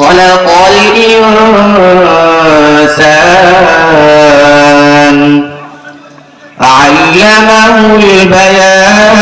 خلق الإنسان. علمه البيان.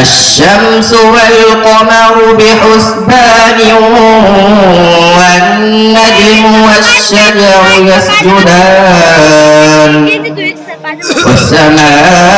الشمس والقمر بحسبان والنجم والشجر يسجدان. والسماء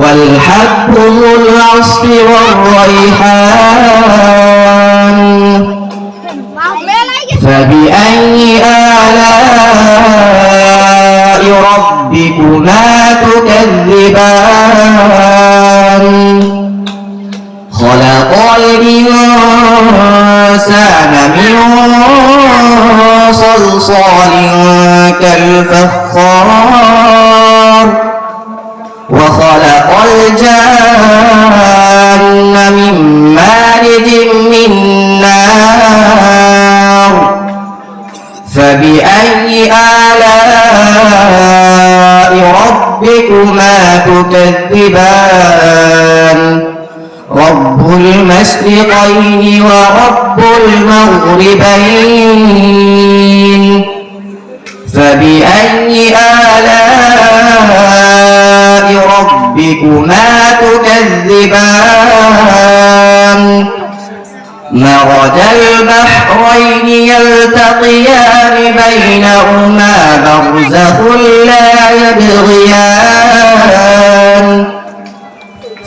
والحب ذو العصف والريحان. فبأي آلاء ربكما تكذبان؟ خلق الإنسان من صلصال كالفخار. فبأي آلاء ربكما تكذبان؟ رب المشرقين ورب المغربين. فبأي آلاء ربكما تكذبان؟ مرج البحرين يلتقيان بينهما برزخ لا يبغيان.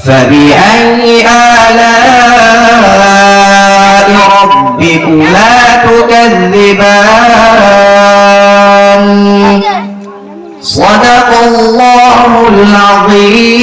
فبأي آلاء ربكما تكذبان؟ صدق الله العظيم.